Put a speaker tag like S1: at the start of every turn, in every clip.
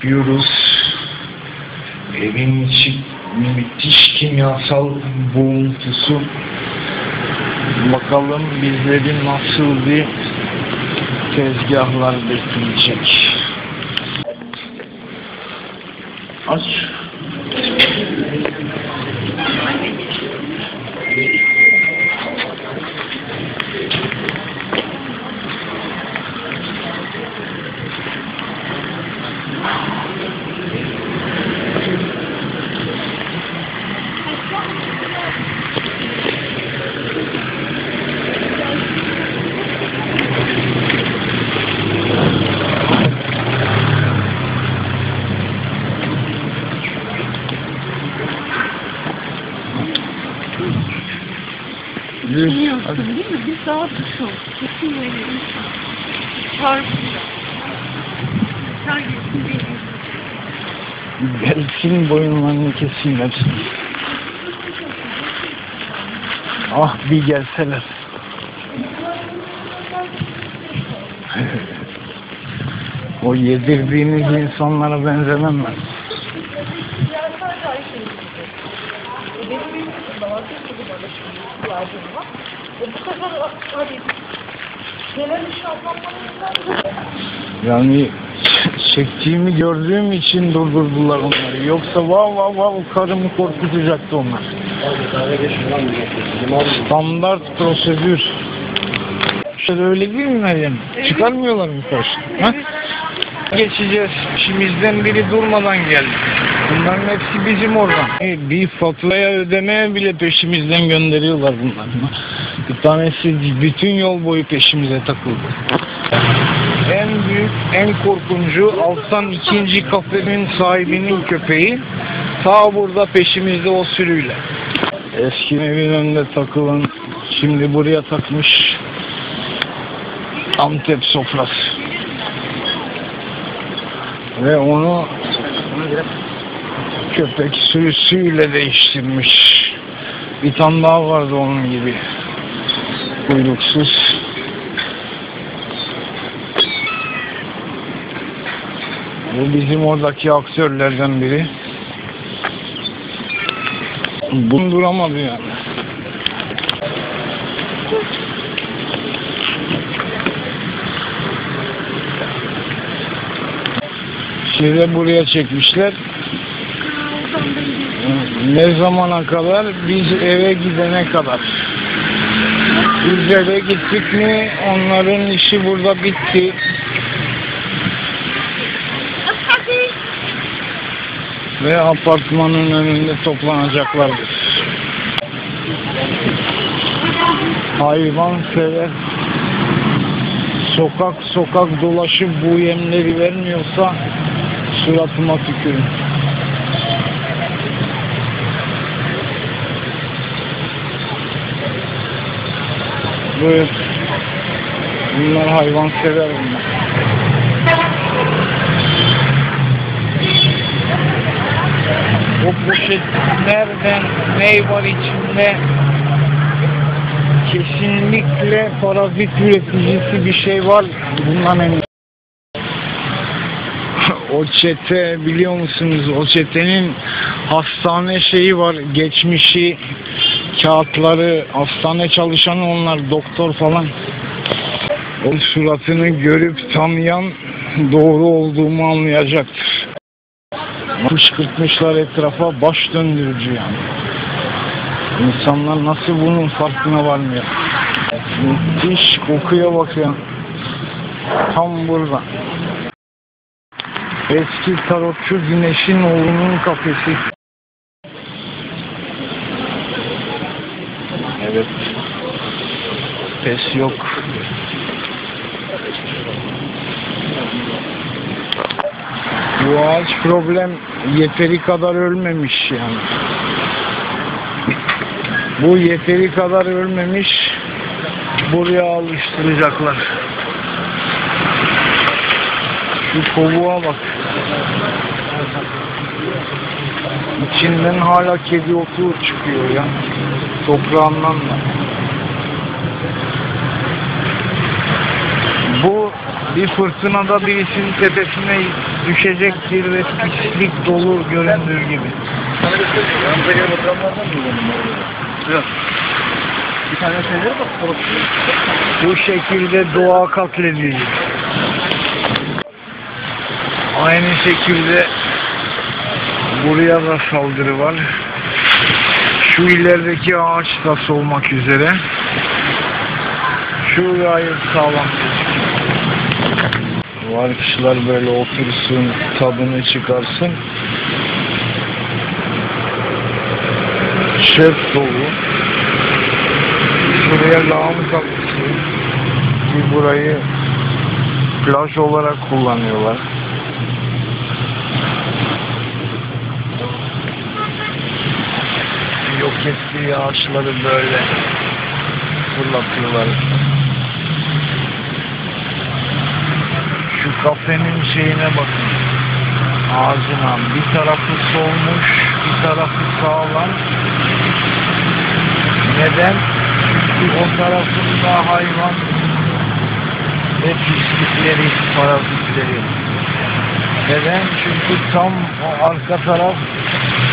S1: yapıyoruz. Evin içi müthiş kimyasal boğuntusu. Bakalım bizleri nasıl bir tezgahlar bekleyecek. Aç.
S2: Biliyorsun değil mi? Biz Kesin böyle insan. Çarpıyor. Sen gitsin benim.
S1: Gelsin boyunlarını keseyim hepsini. Ah bir gelseler. o yedirdiğiniz insanlara benzemem ben. Yani çektiğimi gördüğüm için durdurdular onları. Yoksa vav vav vav karımı korkutacaktı onlar. Standart prosedür. İşte öyle değil mi Meryem? Çıkarmıyorlar mı karşı? Ha? Geçeceğiz. İşimizden biri durmadan geldi. Bunların hepsi bizim oradan. Bir faturaya ödemeye bile peşimizden gönderiyorlar bunlar. Bir tanesi bütün yol boyu peşimize takıldı. En büyük, en korkuncu alttan ikinci kafenin sahibinin köpeği ta burada peşimizde o sürüyle. Eski evin önünde takılan şimdi buraya takmış Antep sofrası. Ve onu köpek sürüsüyle değiştirmiş. Bir tane daha vardı onun gibi. Kuyruksuz. Bu bizim oradaki aktörlerden biri. Bunu duramadı yani. Şeyde buraya çekmişler. Ne zamana kadar? Biz eve gidene kadar. Eve gittik mi onların işi burada bitti. Ve apartmanın önünde toplanacaklardır. Hayvan sever. Sokak sokak dolaşıp bu yemleri vermiyorsa suratıma tükürün. Buyur. Bunlar hayvan sever bunlar. O poşetlerden ne var içinde kesinlikle parazit üreticisi bir şey var. Bundan emin. O çete biliyor musunuz? O çetenin hastane şeyi var. Geçmişi, kağıtları, hastane çalışanı onlar, doktor falan. O suratını görüp tanıyan doğru olduğumu anlayacaktır. Kışkırtmışlar etrafa baş döndürücü yani. İnsanlar nasıl bunun farkına varmıyor. Müthiş kokuya bak ya. Tam burada. Eski tarotçu Güneş'in oğlunun kafesi. Evet. Pes yok. Bu ağaç problem yeteri kadar ölmemiş yani. Bu yeteri kadar ölmemiş. Buraya alıştıracaklar. Şu kovuğa bak. İçinden hala kedi otu çıkıyor ya. Toprağından da. Bu bir fırtınada birisinin tepesine düşecektir ve pislik dolu göründüğü gibi.
S3: Yanımıza gelip oturanlardan mı benim Yok. Bir tane şeyler bak.
S1: Bu şekilde doğa katledilir. Aynı şekilde buraya da saldırı var. Şu ilerideki ağaç da solmak üzere. Şu gayet sağlam Var kişiler böyle otursun, tadını çıkarsın. Çöp dolu. Şuraya lağım kapısı. Burayı plaj olarak kullanıyorlar. Yok ettiği ağaçları böyle fırlatıyorlar. Şu kafenin şeyine bakın. Ağzına bir tarafı solmuş, bir tarafı sağlam. Neden? Çünkü o tarafında hayvan ve pislikleri, parazitleri. Neden? Çünkü tam o arka taraf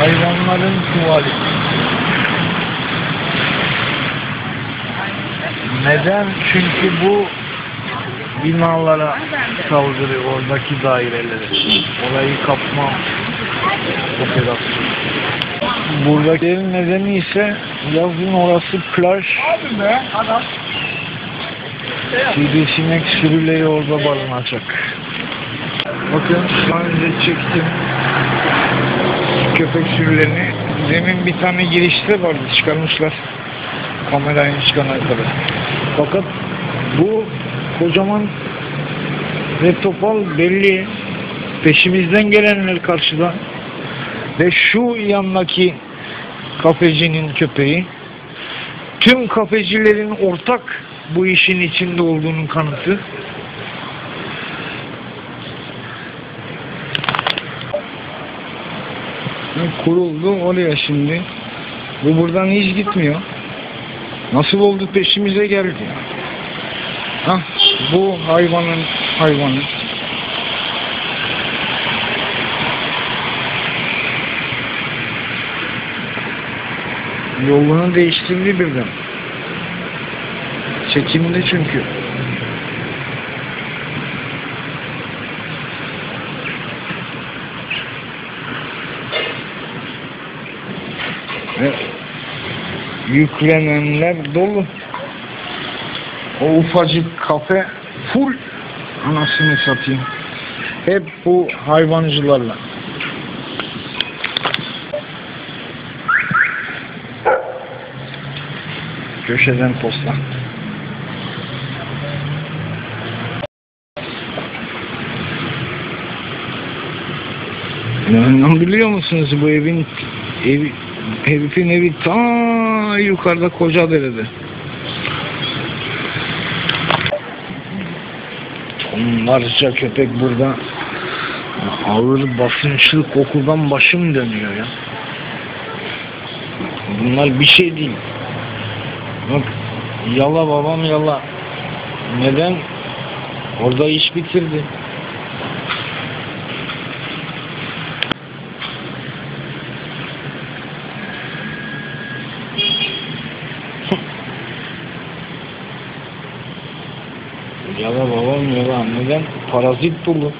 S1: hayvanların tuvaleti. Neden? Çünkü bu binalara saldırı oradaki dairelere. Orayı kapma operasyonu. Buradakilerin nedeni ise yazın orası plaj. Sivrisinek sürüleri orada barınacak. Bakın daha önce çektim köpek sürülerini. Demin bir tane girişte vardı çıkarmışlar. Kamerayı çıkan arkadaş. Fakat bu kocaman ve topal belli. Peşimizden gelenler karşıda. Ve şu yandaki kafecinin köpeği. Tüm kafecilerin ortak bu işin içinde olduğunun kanıtı. Kuruldu oraya şimdi. Bu buradan hiç gitmiyor. Nasıl oldu peşimize geldi. Hah, bu hayvanın hayvanı. Yolunu değiştirdi birden. Çekimde çünkü. Ve yüklenenler dolu. O ufacık kafe full anasını satayım. Hep bu hayvancılarla. Köşeden posta. Lan biliyor musunuz bu evin evi herifin evi yukarıda koca derede. Onlarca köpek burada ağır basınçlı kokudan başım dönüyor ya. Bunlar bir şey değil. Bak yala babam yala. Neden? Orada iş bitirdi. Yala yala. Neden? Parazit dolu.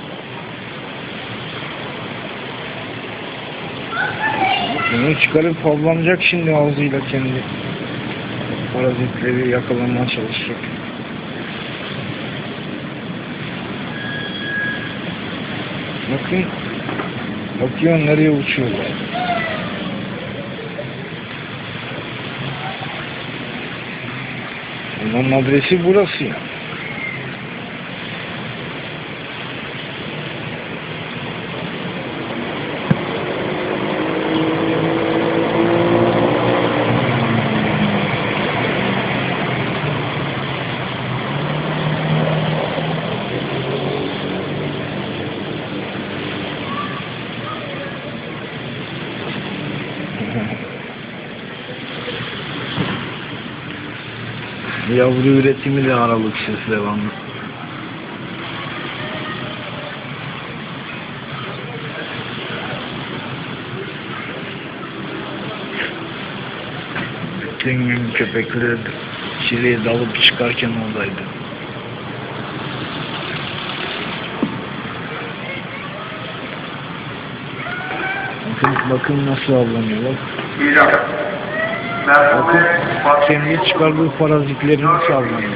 S1: Bunu çıkarıp avlanacak şimdi ağzıyla kendi. Parazitleri yakalamaya çalışacak. Bakın. Bakıyor nereye uçuyorlar. Bunların adresi burası ya. Yavru üretimi de aralıksız devamlı. Bütün gün köpekler çileye dalıp çıkarken oradaydı. Bakın, bakın nasıl avlanıyor bak. İyi. Bakın kendi çıkardığı parazitleri nasıl avlanıyor.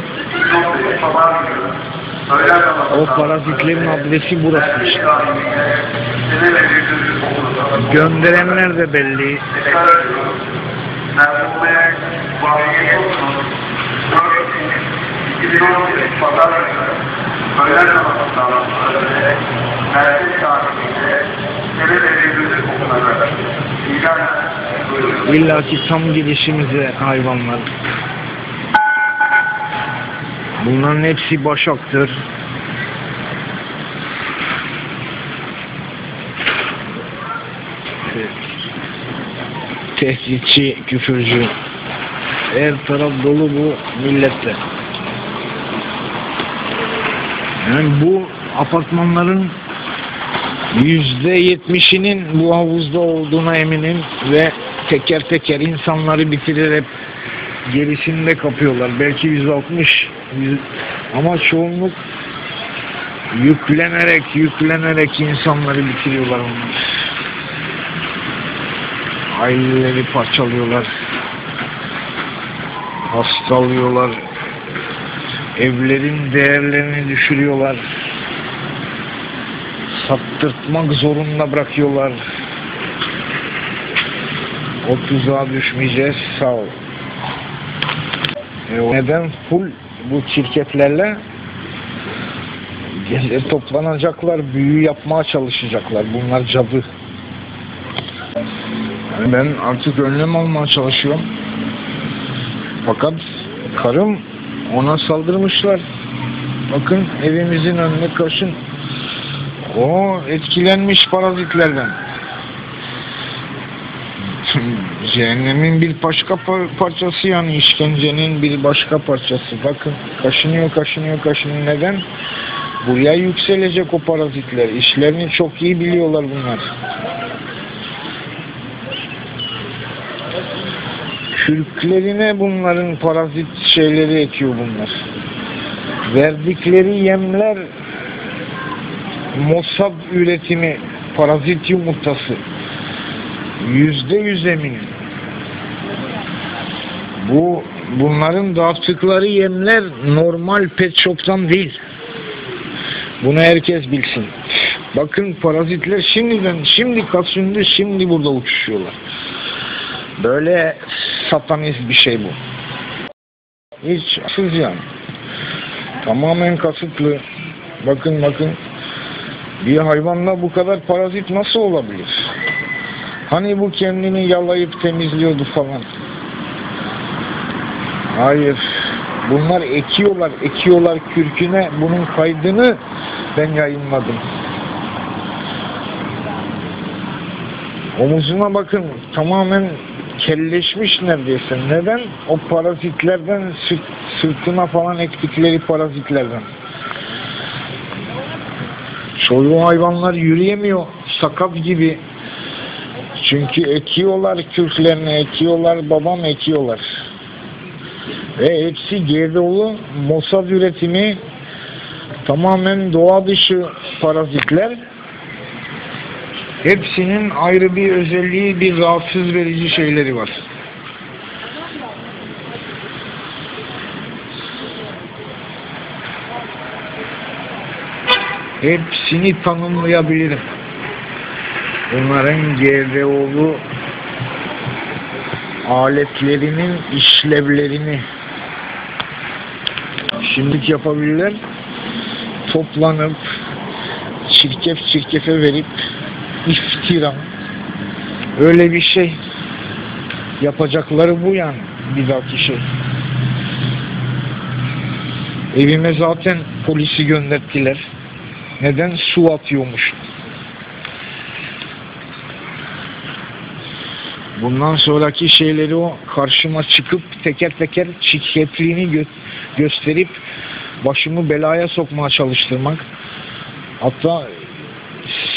S1: O parazitlerin adresi burası işte. Gönderenler de belli.
S3: Öğlen buyuruyor.
S1: İlla ki tam gelişimize hayvanlar. Bunların hepsi başaktır. Tehditçi, küfürcü. Her taraf dolu bu millette. Yani bu apartmanların yüzde yetmişinin bu havuzda olduğuna eminim ve teker teker insanları bitirerek gerisini de kapıyorlar. Belki 160 yüz- ama çoğunluk yüklenerek yüklenerek insanları bitiriyorlar. Aileleri parçalıyorlar. Hastalıyorlar. Evlerin değerlerini düşürüyorlar sattırtmak zorunda bırakıyorlar. O tuzağa düşmeyeceğiz. Sağ ol. E, neden full bu şirketlerle gece toplanacaklar, büyü yapmaya çalışacaklar. Bunlar cadı. Ben artık önlem almaya çalışıyorum. Fakat karım ona saldırmışlar. Bakın evimizin önüne kaşın. O etkilenmiş parazitlerden. Cehennemin bir başka par- parçası yani işkencenin bir başka parçası. Bakın kaşınıyor kaşınıyor kaşınıyor. Neden? Buraya yükselecek o parazitler. İşlerini çok iyi biliyorlar bunlar. Kürklerine bunların parazit şeyleri ekiyor bunlar. Verdikleri yemler Mossad üretimi parazit yumurtası. Yüzde yüz eminim. Bu bunların dağıttıkları yemler normal pet shop'tan değil. Bunu herkes bilsin. Bakın parazitler şimdiden şimdi kasındı şimdi burada uçuşuyorlar. Böyle satanist bir şey bu. Hiç sız yani. Tamamen kasıtlı. Bakın bakın bir hayvanda bu kadar parazit nasıl olabilir? Hani bu kendini yalayıp temizliyordu falan. Hayır. Bunlar ekiyorlar, ekiyorlar kürküne. Bunun kaydını ben yayınladım. Omuzuna bakın tamamen kelleşmiş neredeyse. Neden? O parazitlerden sırt, sırtına falan ektikleri parazitlerden. Çoğu hayvanlar yürüyemiyor. Sakat gibi. Çünkü ekiyorlar kürklerini, ekiyorlar, babam ekiyorlar. Ve hepsi GDO'lu Mossad üretimi tamamen doğa dışı parazitler. Hepsinin ayrı bir özelliği, bir rahatsız verici şeyleri var. Hepsini tanımlayabilirim. Bunların GDO'lu aletlerinin işlevlerini şimdilik yapabilirler. Toplanıp çirkef çirkefe verip iftira öyle bir şey yapacakları bu yani bir dahaki şey. Evime zaten polisi gönderttiler. Neden? Su atıyormuş. Bundan sonraki şeyleri o karşıma çıkıp teker teker çirkefliğini gö gösterip başımı belaya sokmaya çalıştırmak. Hatta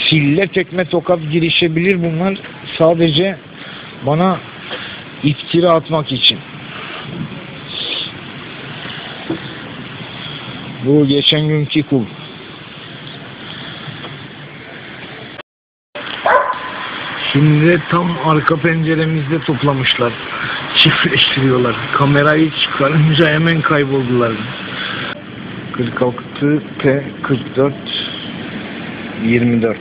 S1: sille tekme tokat girişebilir bunlar sadece bana iftira atmak için. Bu geçen günkü kul. Şimdi tam arka penceremizde toplamışlar. Çiftleştiriyorlar. Kamerayı çıkarınca hemen kayboldular. 46 P 44 24